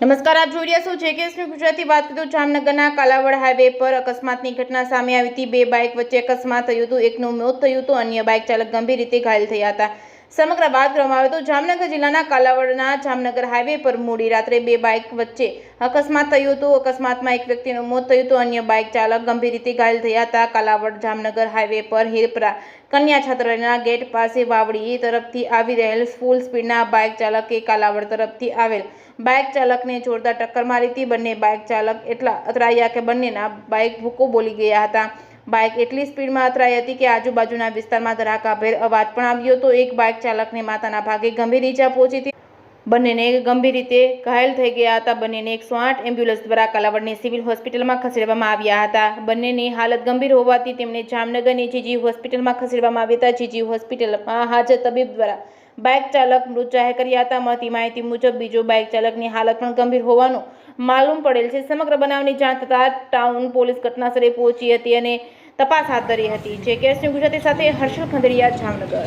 નમસ્કાર, આપ જોઈ રહ્યા છો જે કે એસની ગુજરાતી. વાત કરું જામનગરના કાલાવડ હાઈવે પર અકસ્માતની ઘટના સામે આવી હતી. બે બાઇક વચ્ચે અકસ્માત થયું હતું. એકનું મોત થયું હતું. અન્ય બાઇક ચાલક ગંભીર રીતે ઘાયલ થયા હતા. સમગ્ર વાત કરવામાં આવે તો જામનગર જિલ્લાના કાલાવડના જામનગર હાઈવે પર મોડી રાત્રે બે બાઇક વચ્ચે અકસ્માત થયું હતું. અકસ્માતમાં એક વ્યક્તિનું મોત થયું હતું. અન્ય બાઇક ચાલક ગંભીર રીતે ઘાયલ થયા હતા. કાલાવડ જામનગર હાઈવે પર હિરપરા કન્યા છાત્રાલયના ગેટ પાસે વાવડી તરફથી આવી રહેલ ફૂલ સ્પીડના બાઇક ચાલકે કાલાવડ તરફથી આવેલ બાઇક ચાલકને જોરદાર ટક્કર મારી હતી. બંને બાઇક ચાલક એટલા અથડાયા કે બંનેના બાઇક ભૂકો બોલી ગયા હતા. બાઇક એટલી સ્પીડમાં અથડાઈ હતી કે આજુબાજુના વિસ્તારમાં ધરાકાભેર અવાજ પણ આવ્યો હતો. એક બાઇક ચાલકને માથાના ભાગે ગંભીર ઈજા પહોંચી હતી. બંનેને ગંભીર રીતે ઘાયલ થઈ ગયા હતા. બંનેને એકસો આઠ એમ્બ્યુલન્સ દ્વારા કાલાવડની સિવિલ હોસ્પિટલમાં ખસેડવામાં આવ્યા હતા. બંનેની હાલત ગંભીર હોવાથી તેમને જામનગરની જીજી હોસ્પિટલમાં ખસેડવામાં આવ્યા હતા. જીજી હોસ્પિટલમાં હાજર તબીબ દ્વારા બાઇક ચાલક મૃત જાહેર કર્યા હતા. મળતી માહિતી મુજબ બીજો બાઇક ચાલકની હાલત પણ ગંભીર હોવાનું માલુમ પડેલ છે. સમગ્ર બનાવની જાણ થતાં ટાઉન પોલીસ ઘટનાસ્થળે પહોંચી હતી અને તપાસ હાથ ધરી હતી. જે કેસની ગુજરાતી સાથે હર્ષલ ખંદરિયા જામનગર.